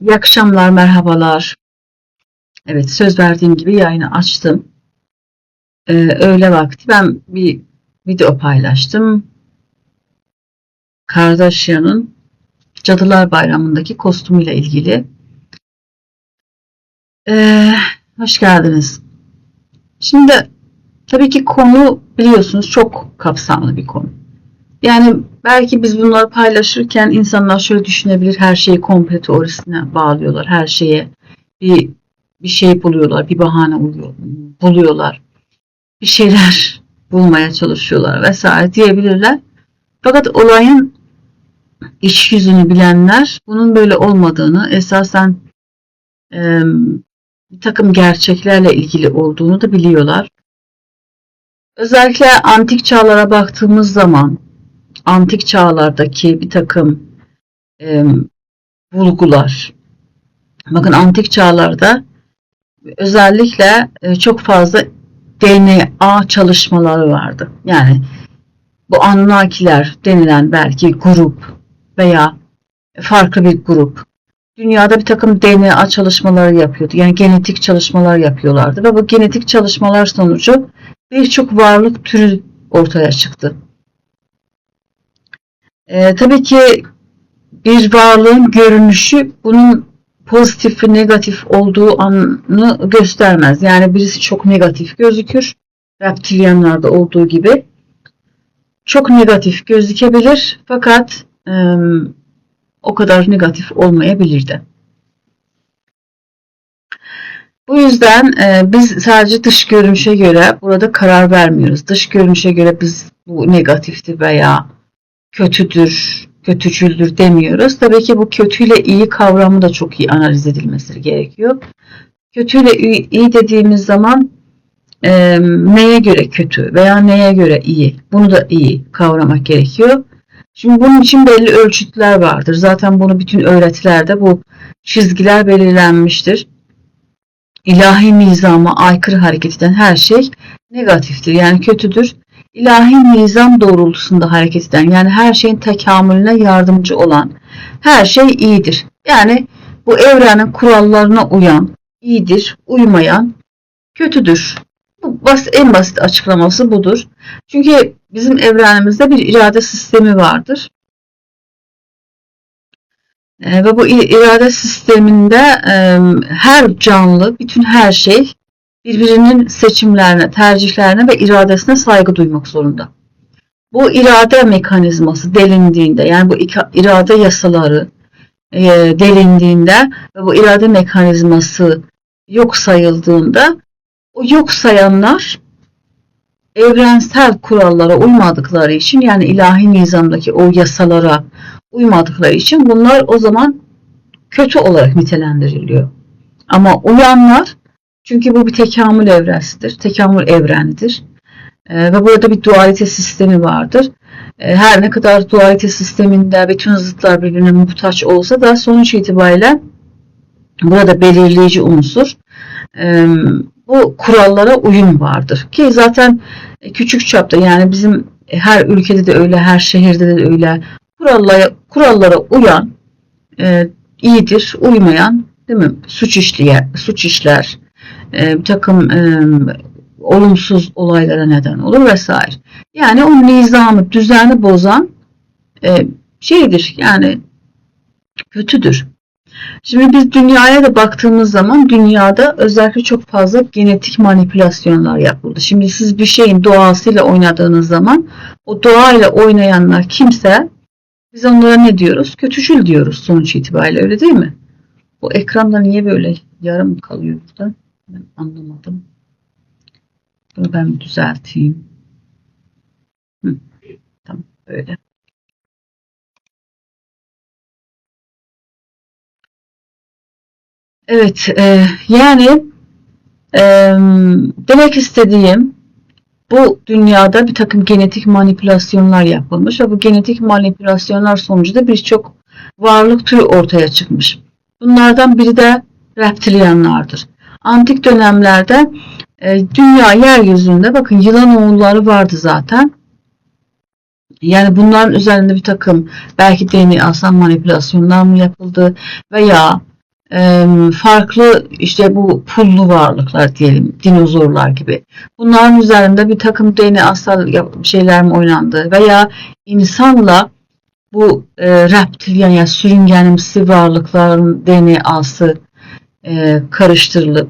İyi akşamlar, merhabalar. Evet, söz verdiğim gibi yayını açtım. Ee, öğle vakti ben bir video paylaştım. Kardashian'ın Cadılar Bayramı'ndaki kostümüyle ilgili. Ee, hoş geldiniz. Şimdi tabii ki konu biliyorsunuz çok kapsamlı bir konu. Yani belki biz bunları paylaşırken insanlar şöyle düşünebilir, her şeyi komple teorisine bağlıyorlar, her şeye bir bir şey buluyorlar, bir bahane uluyor, buluyorlar, bir şeyler bulmaya çalışıyorlar vesaire diyebilirler. Fakat olayın iç yüzünü bilenler bunun böyle olmadığını, esasen e, bir takım gerçeklerle ilgili olduğunu da biliyorlar. Özellikle antik çağlara baktığımız zaman antik çağlardaki bir takım e, bulgular. Bakın antik çağlarda özellikle e, çok fazla DNA çalışmaları vardı. Yani bu Anunnakiler denilen belki grup veya farklı bir grup dünyada bir takım DNA çalışmaları yapıyordu. Yani genetik çalışmalar yapıyorlardı ve bu genetik çalışmalar sonucu birçok varlık türü ortaya çıktı. Ee, tabii ki bir varlığın görünüşü bunun pozitif ve negatif olduğu anı göstermez. Yani birisi çok negatif gözükür. Reptilyanlarda olduğu gibi. Çok negatif gözükebilir fakat e, o kadar negatif olmayabilir de. Bu yüzden e, biz sadece dış görünüşe göre burada karar vermiyoruz. Dış görünüşe göre biz bu negatifti veya kötüdür, kötücüldür demiyoruz. Tabii ki bu kötüyle iyi kavramı da çok iyi analiz edilmesi gerekiyor. Kötüyle iyi, dediğimiz zaman e, neye göre kötü veya neye göre iyi bunu da iyi kavramak gerekiyor. Şimdi bunun için belli ölçütler vardır. Zaten bunu bütün öğretilerde bu çizgiler belirlenmiştir. İlahi nizama aykırı hareket eden her şey negatiftir. Yani kötüdür ilahi nizam doğrultusunda hareket eden yani her şeyin tekamülüne yardımcı olan her şey iyidir. Yani bu evrenin kurallarına uyan iyidir, uymayan kötüdür. Bu bas, en basit açıklaması budur. Çünkü bizim evrenimizde bir irade sistemi vardır. E, ve bu irade sisteminde her canlı, bütün her şey birbirinin seçimlerine, tercihlerine ve iradesine saygı duymak zorunda. Bu irade mekanizması delindiğinde yani bu irade yasaları e, delindiğinde ve bu irade mekanizması yok sayıldığında o yok sayanlar evrensel kurallara uymadıkları için yani ilahi nizamdaki o yasalara uymadıkları için bunlar o zaman kötü olarak nitelendiriliyor. Ama uyanlar çünkü bu bir tekamül evresidir. Tekamül evrenidir. E, ve burada bir dualite sistemi vardır. E, her ne kadar dualite sisteminde bütün zıtlar birbirine muhtaç olsa da sonuç itibariyle burada belirleyici unsur e, bu kurallara uyum vardır. Ki zaten küçük çapta yani bizim her ülkede de öyle, her şehirde de öyle kurallara, kurallara uyan e, iyidir, uymayan değil mi? Suç işleyen, suç işler, e, bir takım e, olumsuz olaylara neden olur vesaire. Yani o nizamı, düzeni bozan e, şeydir yani kötüdür. Şimdi biz dünyaya da baktığımız zaman dünyada özellikle çok fazla genetik manipülasyonlar yapıldı. Şimdi siz bir şeyin doğasıyla oynadığınız zaman o doğayla oynayanlar kimse biz onlara ne diyoruz? Kötücül diyoruz sonuç itibariyle öyle değil mi? Bu ekranda niye böyle yarım kalıyor burada? Ben anlamadım. Bunu ben düzelteyim. Hı, tamam böyle. Evet, e, yani e, demek istediğim bu dünyada bir takım genetik manipülasyonlar yapılmış ve bu genetik manipülasyonlar sonucunda birçok varlık türü ortaya çıkmış. Bunlardan biri de reptilyanlardır. Antik dönemlerde e, dünya yeryüzünde bakın yılan oğulları vardı zaten. Yani bunların üzerinde bir takım belki DNA manipülasyonlar mı yapıldı veya e, farklı işte bu pullu varlıklar diyelim dinozorlar gibi. Bunların üzerinde bir takım DNA'sal şeyler mi oynandı veya insanla bu e, reptilyan ya sürüngenimsi varlıkların DNA'sı e, karıştırılıp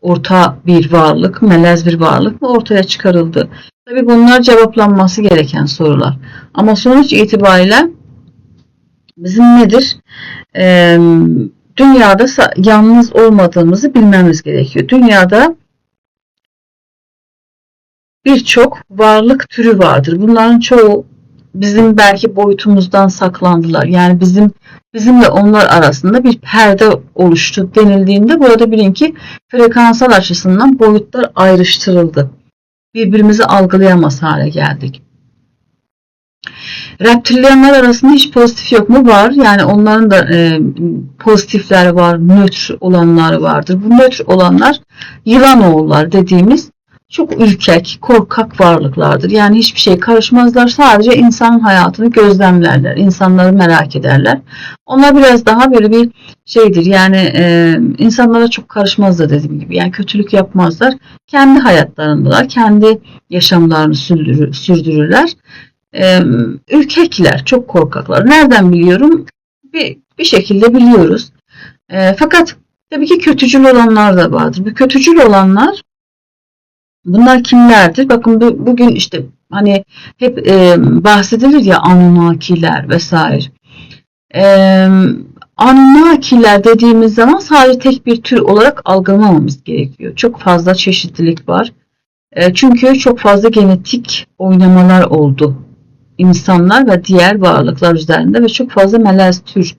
orta bir varlık, melez bir varlık mı ortaya çıkarıldı? Tabii bunlar cevaplanması gereken sorular. Ama sonuç itibariyle bizim nedir? Ee, dünyada yalnız olmadığımızı bilmemiz gerekiyor. Dünyada birçok varlık türü vardır. Bunların çoğu bizim belki boyutumuzdan saklandılar. Yani bizim bizimle onlar arasında bir perde oluştu denildiğinde burada bilin ki frekansal açısından boyutlar ayrıştırıldı. Birbirimizi algılayamaz hale geldik. Reptilyanlar arasında hiç pozitif yok mu? Var. Yani onların da e, pozitifleri var, nötr olanları vardır. Bu nötr olanlar yılan oğullar dediğimiz çok ürkek, korkak varlıklardır. Yani hiçbir şey karışmazlar. Sadece insanın hayatını gözlemlerler. insanları merak ederler. Onlar biraz daha böyle bir şeydir. Yani e, insanlara çok karışmazlar dediğim gibi. Yani kötülük yapmazlar. Kendi hayatlarındalar. Kendi yaşamlarını sürdürür, sürdürürler. E, ürkekler. Çok korkaklar. Nereden biliyorum? Bir, bir şekilde biliyoruz. E, fakat tabii ki kötücül olanlar da vardır. Bu kötücül olanlar Bunlar kimlerdir? Bakın bu, bugün işte hani hep e, bahsedilir ya Anunnakiler vesaire. E, Anunnakiler dediğimiz zaman sadece tek bir tür olarak algılamamamız gerekiyor. Çok fazla çeşitlilik var. E, çünkü çok fazla genetik oynamalar oldu. insanlar ve diğer varlıklar üzerinde ve çok fazla melez tür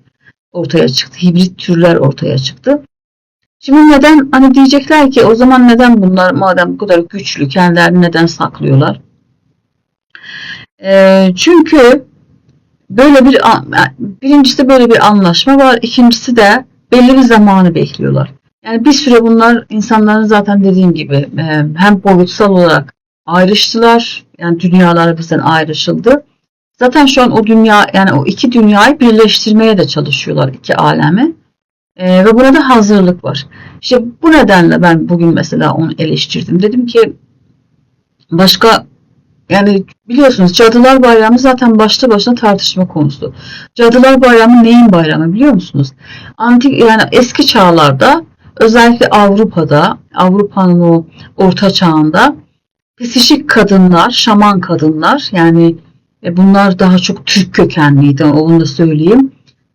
ortaya çıktı. Hibrit türler ortaya çıktı. Şimdi neden hani diyecekler ki o zaman neden bunlar madem bu kadar güçlü kendilerini neden saklıyorlar? E, çünkü böyle bir birincisi böyle bir anlaşma var. İkincisi de belli bir zamanı bekliyorlar. Yani bir süre bunlar insanların zaten dediğim gibi hem boyutsal olarak ayrıştılar. Yani dünyalar bizden ayrışıldı. Zaten şu an o dünya yani o iki dünyayı birleştirmeye de çalışıyorlar iki alemi. E, ve burada hazırlık var. İşte bu nedenle ben bugün mesela onu eleştirdim. Dedim ki başka yani biliyorsunuz Cadılar Bayramı zaten başta başına tartışma konusu. Cadılar Bayramı neyin bayramı biliyor musunuz? Antik yani eski çağlarda özellikle Avrupa'da, Avrupa'nın o orta çağında psişik kadınlar, şaman kadınlar yani e, bunlar daha çok Türk kökenliydi onu da söyleyeyim.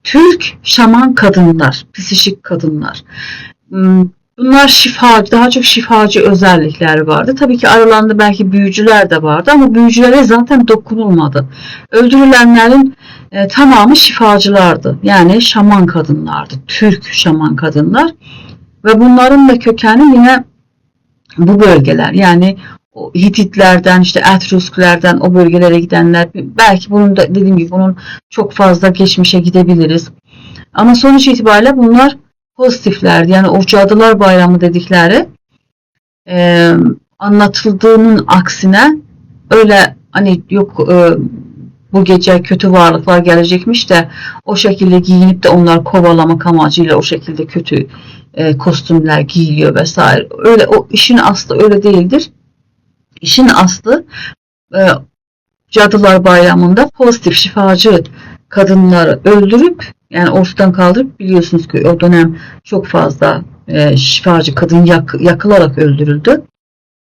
Türk şaman kadınlar, psişik kadınlar. Hmm, bunlar şifa, daha çok şifacı özellikler vardı. Tabii ki aralarında belki büyücüler de vardı ama büyücülere zaten dokunulmadı. Öldürülenlerin e, tamamı şifacılardı. Yani şaman kadınlardı. Türk şaman kadınlar. Ve bunların da kökeni yine bu bölgeler. Yani Hititlerden işte Etrusklerden o bölgelere gidenler belki bunun da dediğim gibi bunun çok fazla geçmişe gidebiliriz. Ama sonuç itibariyle bunlar pozitiflerdi. Yani o Bayramı dedikleri e, anlatıldığının aksine öyle hani yok e, bu gece kötü varlıklar gelecekmiş de o şekilde giyinip de onlar kovalamak amacıyla o şekilde kötü e, kostümler giyiliyor vesaire. Öyle o işin aslı öyle değildir. İşin aslı e, Cadılar Bayramı'nda pozitif şifacı kadınları öldürüp yani ortadan kaldırıp biliyorsunuz ki o dönem çok fazla e, şifacı kadın yak, yakılarak öldürüldü.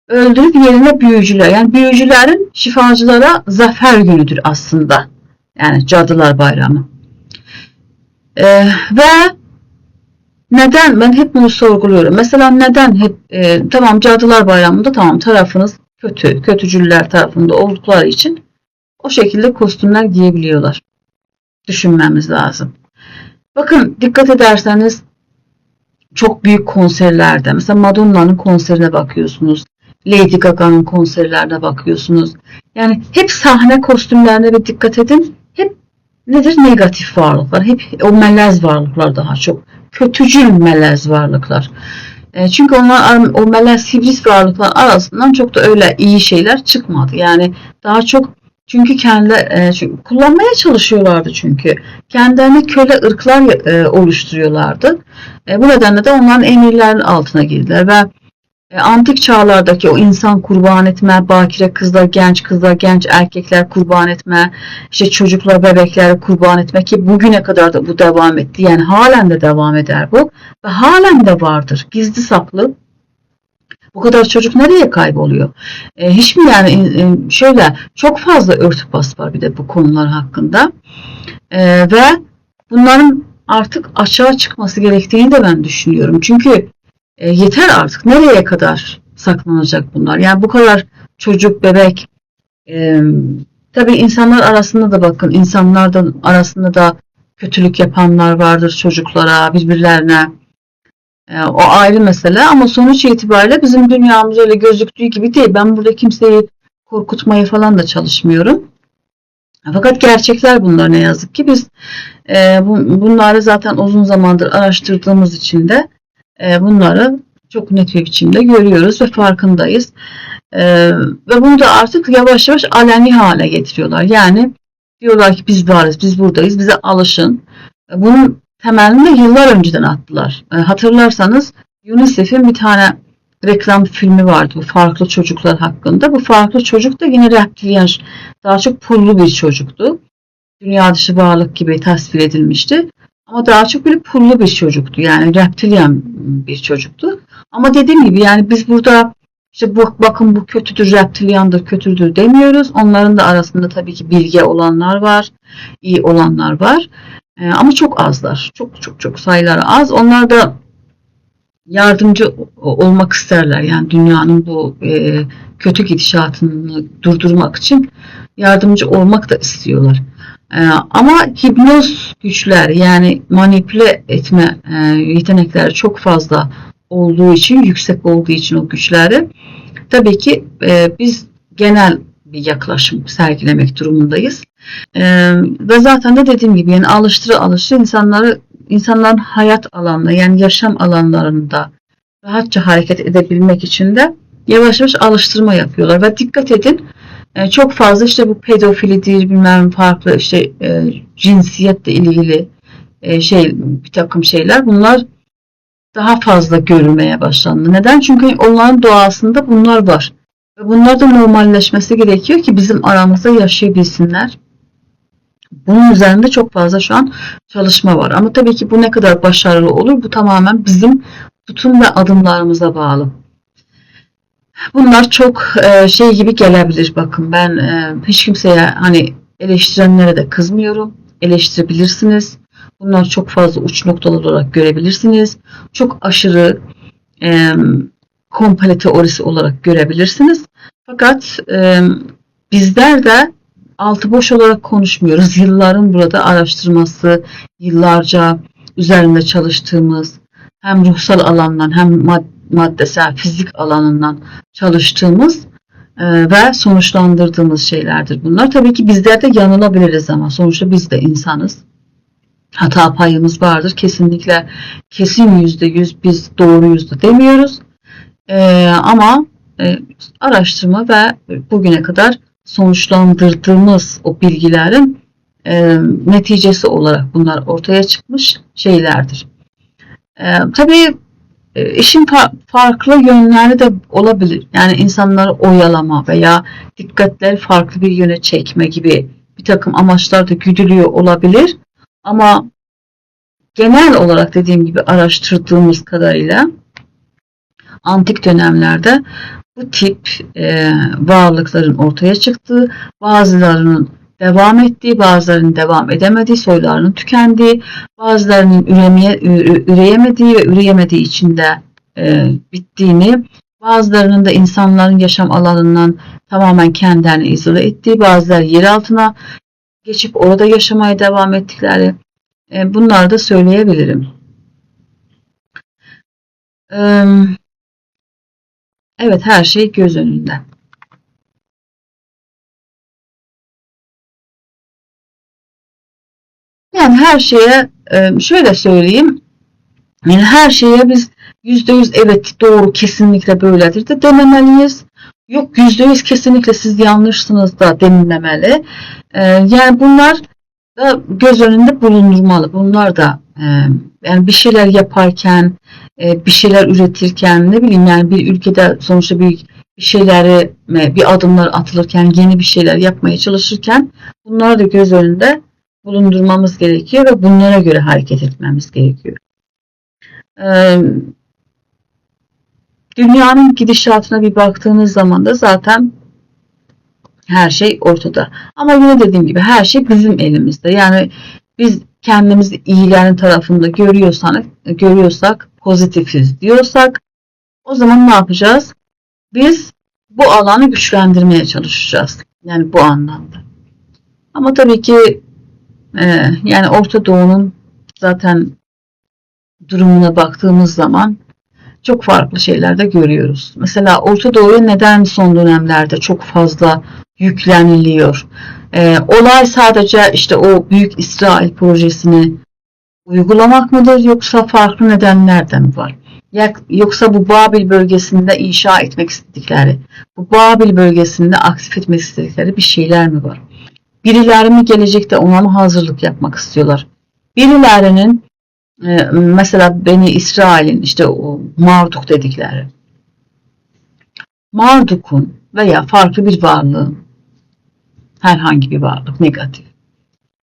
Öldürüp yerine büyücüler yani büyücülerin şifacılara zafer günüdür aslında. Yani Cadılar Bayramı. E, ve neden ben hep bunu sorguluyorum. Mesela neden hep e, tamam Cadılar Bayramı'nda tamam tarafınız kötü, kötücüller tarafında oldukları için o şekilde kostümler giyebiliyorlar. Düşünmemiz lazım. Bakın dikkat ederseniz çok büyük konserlerde mesela Madonna'nın konserine bakıyorsunuz. Lady Gaga'nın konserlerine bakıyorsunuz. Yani hep sahne kostümlerine bir dikkat edin. Hep nedir? Negatif varlıklar. Hep o melez varlıklar daha çok. Kötücül melez varlıklar. E, çünkü onlar o melez hibrit varlıklar arasından çok da öyle iyi şeyler çıkmadı. Yani daha çok Çünkü kendi e, çünkü kullanmaya çalışıyorlardı çünkü. Kendilerine köle ırklar e, oluşturuyorlardı. Bu nedenle de onların emirlerinin altına girdiler ve antik çağlardaki o insan kurban etme, bakire kızlar, genç kızlar, genç erkekler kurban etme, işte çocuklar, bebekleri kurban etme ki bugüne kadar da bu devam etti. Yani halen de devam eder bu ve halen de vardır. Gizli saklı bu kadar çocuk nereye kayboluyor? E, hiç mi yani e, şöyle çok fazla örtbas var bir de bu konular hakkında. E, ve bunların artık açığa çıkması gerektiğini de ben düşünüyorum. Çünkü e, yeter artık. Nereye kadar saklanacak bunlar? Yani bu kadar çocuk, bebek e, tabii insanlar arasında da bakın insanlardan arasında da kötülük yapanlar vardır çocuklara, birbirlerine. E, o ayrı mesele ama sonuç itibariyle bizim dünyamız öyle gözüktüğü gibi değil. Ben burada kimseyi korkutmaya falan da çalışmıyorum. Fakat gerçekler bunlar ne yazık ki. Biz e, bu, bunları zaten uzun zamandır araştırdığımız için de bunları çok net bir biçimde görüyoruz ve farkındayız. E, ve bunu da artık yavaş yavaş aleni hale getiriyorlar. Yani diyorlar ki biz varız, biz buradayız, bize alışın. E, bunun temelini de yıllar önceden attılar. E, hatırlarsanız UNICEF'in bir tane reklam filmi vardı bu farklı çocuklar hakkında. Bu farklı çocuk da yine reptilyen, daha çok pullu bir çocuktu. Dünya dışı varlık gibi tasvir edilmişti. Ama daha çok böyle pullu bir çocuktu. Yani reptilyen bir çocuktu. Ama dediğim gibi yani biz burada işte bu, bakın bu kötüdür, reptilyandır, kötüdür demiyoruz. Onların da arasında tabii ki bilge olanlar var, iyi olanlar var. Ee, ama çok azlar. Çok çok çok sayıları az. Onlar da yardımcı olmak isterler. Yani dünyanın bu e, kötü gidişatını durdurmak için yardımcı olmak da istiyorlar. E, ama hipnoz güçler yani manipüle etme e, yetenekleri çok fazla olduğu için, yüksek olduğu için o güçleri tabii ki e, biz genel bir yaklaşım sergilemek durumundayız. E, ve zaten de dediğim gibi yani alıştırı alıştırı insanları insanların hayat alanında yani yaşam alanlarında rahatça hareket edebilmek için de yavaş yavaş alıştırma yapıyorlar ve dikkat edin e, çok fazla işte bu pedofilidir bilmem farklı işte e, cinsiyetle ilgili e, şey bir takım şeyler bunlar daha fazla görülmeye başlandı. Neden? Çünkü onların doğasında bunlar var. Ve bunlar da normalleşmesi gerekiyor ki bizim aramızda yaşayabilsinler. Bunun üzerinde çok fazla şu an çalışma var. Ama tabii ki bu ne kadar başarılı olur bu tamamen bizim tutum ve adımlarımıza bağlı. Bunlar çok e, şey gibi gelebilir. Bakın ben e, hiç kimseye hani eleştirenlere de kızmıyorum. Eleştirebilirsiniz. Bunlar çok fazla uç noktalar olarak görebilirsiniz. Çok aşırı e, komple teorisi olarak görebilirsiniz. Fakat e, bizler de altı boş olarak konuşmuyoruz. Yılların burada araştırması, yıllarca üzerinde çalıştığımız hem ruhsal alandan hem maddesel fizik alanından çalıştığımız e, ve sonuçlandırdığımız şeylerdir bunlar. Tabii ki bizler de yanılabiliriz ama sonuçta biz de insanız. Hata payımız vardır. Kesinlikle kesin yüzde yüz biz doğru yüzde demiyoruz. E, ama e, araştırma ve bugüne kadar sonuçlandırdığımız o bilgilerin e, neticesi olarak bunlar ortaya çıkmış şeylerdir. E, tabii işin fa farklı yönleri de olabilir. Yani insanları oyalama veya dikkatleri farklı bir yöne çekme gibi bir takım amaçlar da güdülüyor olabilir. Ama genel olarak dediğim gibi araştırdığımız kadarıyla antik dönemlerde bu tip e, varlıkların ortaya çıktığı, bazılarının devam ettiği, bazılarının devam edemediği, soylarının tükendiği, bazılarının üremeye, üreyemediği ve üreyemediği içinde e, bittiğini, bazılarının da insanların yaşam alanından tamamen kendilerini izole ettiği, bazıları yer altına geçip orada yaşamaya devam ettikleri, e, bunları da söyleyebilirim. Evet her şey göz önünde. Yani her şeye e, şöyle söyleyeyim. Yani her şeye biz yüzde yüz evet doğru kesinlikle böyledir de dememeliyiz. yok yüzde yüz kesinlikle siz yanlışsınız da denilmemeli. Ee, yani bunlar da göz önünde bulundurmalı. Bunlar da e, yani bir şeyler yaparken, e, bir şeyler üretirken ne bileyim yani bir ülkede sonuçta bir bir şeyleri e, bir adımlar atılırken yeni bir şeyler yapmaya çalışırken bunları da göz önünde bulundurmamız gerekiyor ve bunlara göre hareket etmemiz gerekiyor. Dünyanın gidişatına bir baktığınız zaman da zaten her şey ortada. Ama yine dediğim gibi her şey bizim elimizde. Yani biz kendimizi iyilerin tarafında görüyorsak, görüyorsak, pozitifiz diyorsak o zaman ne yapacağız? Biz bu alanı güçlendirmeye çalışacağız. Yani bu anlamda. Ama tabii ki e, yani Orta Doğu'nun zaten durumuna baktığımız zaman çok farklı şeyler de görüyoruz. Mesela Orta Doğu'ya neden son dönemlerde çok fazla yükleniliyor? Ee, olay sadece işte o büyük İsrail projesini uygulamak mıdır yoksa farklı nedenlerden mi var? Yoksa bu Babil bölgesinde inşa etmek istedikleri, bu Babil bölgesinde aktif etmek istedikleri bir şeyler mi var? Birileri mi gelecekte ona mı hazırlık yapmak istiyorlar? Birilerinin e, mesela Beni İsrail'in işte o Marduk dedikleri Marduk'un veya farklı bir varlığın herhangi bir varlık negatif.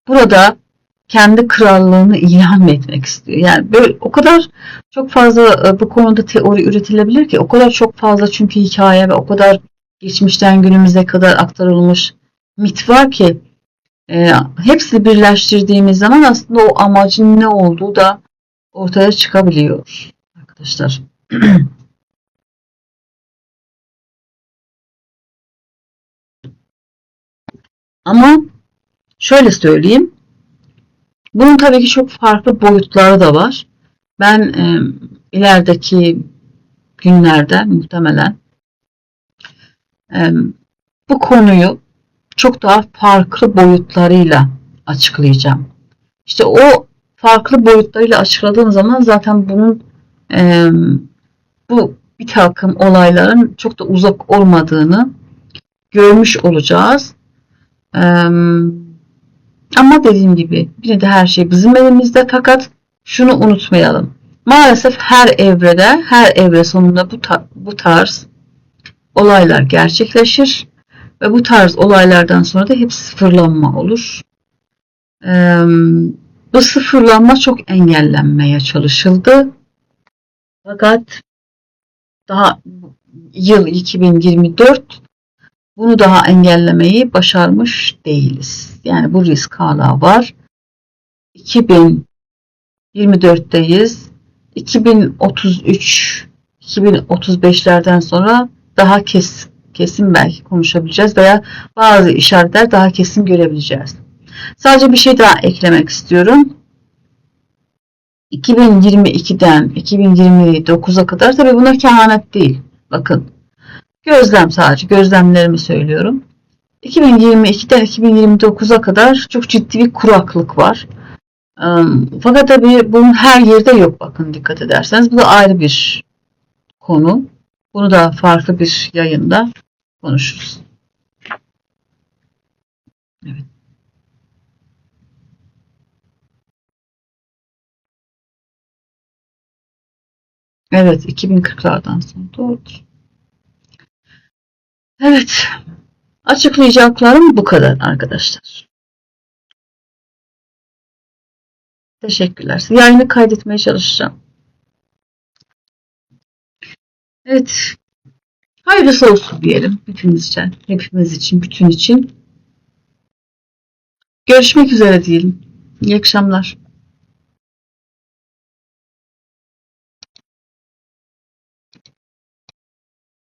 Burada kendi krallığını ilan etmek istiyor? Yani böyle o kadar çok fazla e, bu konuda teori üretilebilir ki o kadar çok fazla çünkü hikaye ve o kadar geçmişten günümüze kadar aktarılmış mit var ki e, hepsini birleştirdiğimiz zaman aslında o amacın ne olduğu da ortaya çıkabiliyor arkadaşlar. Ama şöyle söyleyeyim. Bunun tabii ki çok farklı boyutları da var. Ben e, ilerideki günlerde muhtemelen e, bu konuyu çok daha farklı boyutlarıyla açıklayacağım. İşte o farklı boyutlarıyla açıkladığım zaman zaten bunun e, bu bir takım olayların çok da uzak olmadığını görmüş olacağız. E, ama dediğim gibi yine de her şey bizim elimizde fakat şunu unutmayalım. Maalesef her evrede, her evre sonunda bu, ta bu tarz olaylar gerçekleşir ve bu tarz olaylardan sonra da hep sıfırlanma olur. Bu sıfırlanma çok engellenmeye çalışıldı. Fakat daha yıl 2024 bunu daha engellemeyi başarmış değiliz. Yani bu risk hala var. 2024'teyiz. 2033 2035'lerden sonra daha kes, kesin belki konuşabileceğiz veya bazı işaretler daha kesin görebileceğiz. Sadece bir şey daha eklemek istiyorum. 2022'den 2029'a kadar tabi buna kehanet değil. Bakın gözlem sadece gözlemlerimi söylüyorum. 2022'den 2029'a kadar çok ciddi bir kuraklık var. Fakat tabi bunun her yerde yok bakın dikkat ederseniz. Bu da ayrı bir konu. Bunu da farklı bir yayında konuşuruz. Evet. Evet 2040'lardan sonra doğrudur. Evet. Açıklayacaklarım bu kadar arkadaşlar. Teşekkürler. Yayını kaydetmeye çalışacağım. Evet. Hayırlısı olsun diyelim hepimiz için. Hepimiz için, bütün için. Görüşmek üzere diyelim. İyi akşamlar.